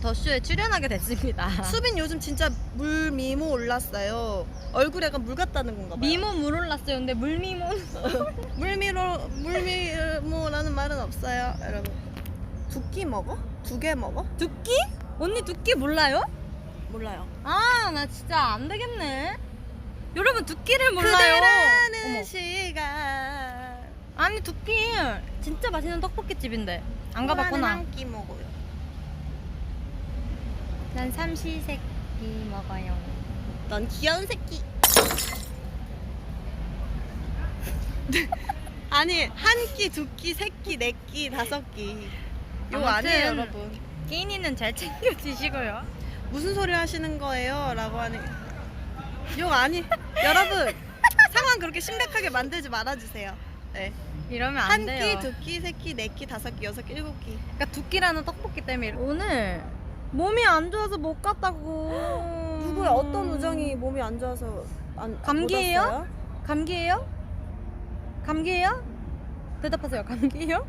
더쇼에 출연하게 됐습니다. 수빈 요즘 진짜 물 미모 올랐어요. 얼굴에 약간 물 같다는 건가 봐요. 미모 물 올랐어요. 근데 물 미모 물미로 물미모라는 말은 없어요, 여러분. 두 끼 먹어? 두 개 먹어? 두끼? 언니 두끼 몰라요? 몰라요. 아 나 진짜 안 되겠네. 여러분 두끼를 몰라요. 그대라는 어머. 시간. 아니 두끼 진짜 맛있는 떡볶이 집인데 안 가봤구나. 한끼 먹어요. 난 삼시세끼 먹어요. 넌 귀여운 새끼. 아니 한 끼, 두 끼, 세 끼, 네 끼, 다섯 끼. 요 아무튼 아니에요, 여러분. 끼니는 잘 챙겨 드시고요. 무슨 소리 하시는 거예요? 라고 하니 욕 아니 여러분 상황 그렇게 심각하게 만들지 말아주세요 네. 이러면 안한 돼요. 끼, 두 끼, 세 끼, 네 끼, 다섯 끼, 여섯 끼, 일곱 끼 그러니까 두 끼라는 떡볶이 때문에 오늘 몸이 안 좋아서 못 갔다고. 누구야? 어떤 우정이 몸이 안 좋아서 안 감기예요? 못 왔어요? 감기예요? 감기예요? 대답하세요. 감기예요?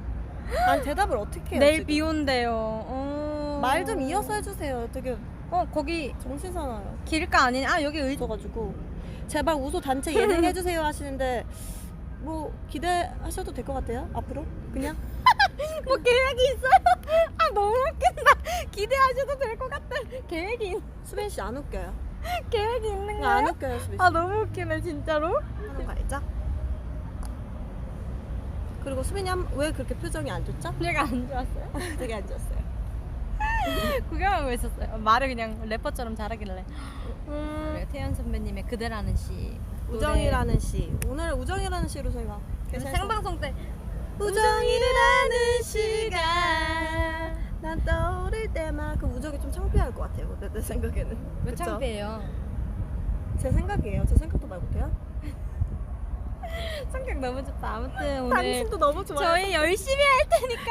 아니 대답을 어떻게 해요? 내일 비 온대요. 어... 말 좀 이어서 해주세요 되게 어 거기 정신 사나요 길가 아니냐? 아 여기 의. 있어가지고 제발 우소 단체 예능 해주세요 하시는데 뭐 기대하셔도 될 것 같아요 앞으로 그냥 뭐 계획이 있어요? 아 너무 웃긴다. 기대하셔도 될 것 같다. 계획이 있- 수빈 씨 안 웃겨요 계획이 있는 안 거야? 웃겨요 수빈 씨 아 너무 웃기네 진짜로. 하는 거 알죠? 그리고 수빈이 한, 왜 그렇게 표정이 안 좋죠? 내가 안 좋았어요? 되게 안 좋았어요. 구경하고 있었어요. 말을 그냥 래퍼처럼 잘하길래. 음, 태연 선배님의 그대라는 시. 우정이라는 시. 오늘 우정이라는 시로 저희가 그래서 생방송 때 우정이라는 시가 난 떠오를 때만 그 우정이 좀 창피할 것 같아요. 내, 내 생각에는. 왜 그쵸? 창피해요? 제 생각이에요. 제 생각도 말 못해요? 성격 너무 좋다. 아무튼 오늘 당신도 너무 좋아요. 저희 열심히 할 테니까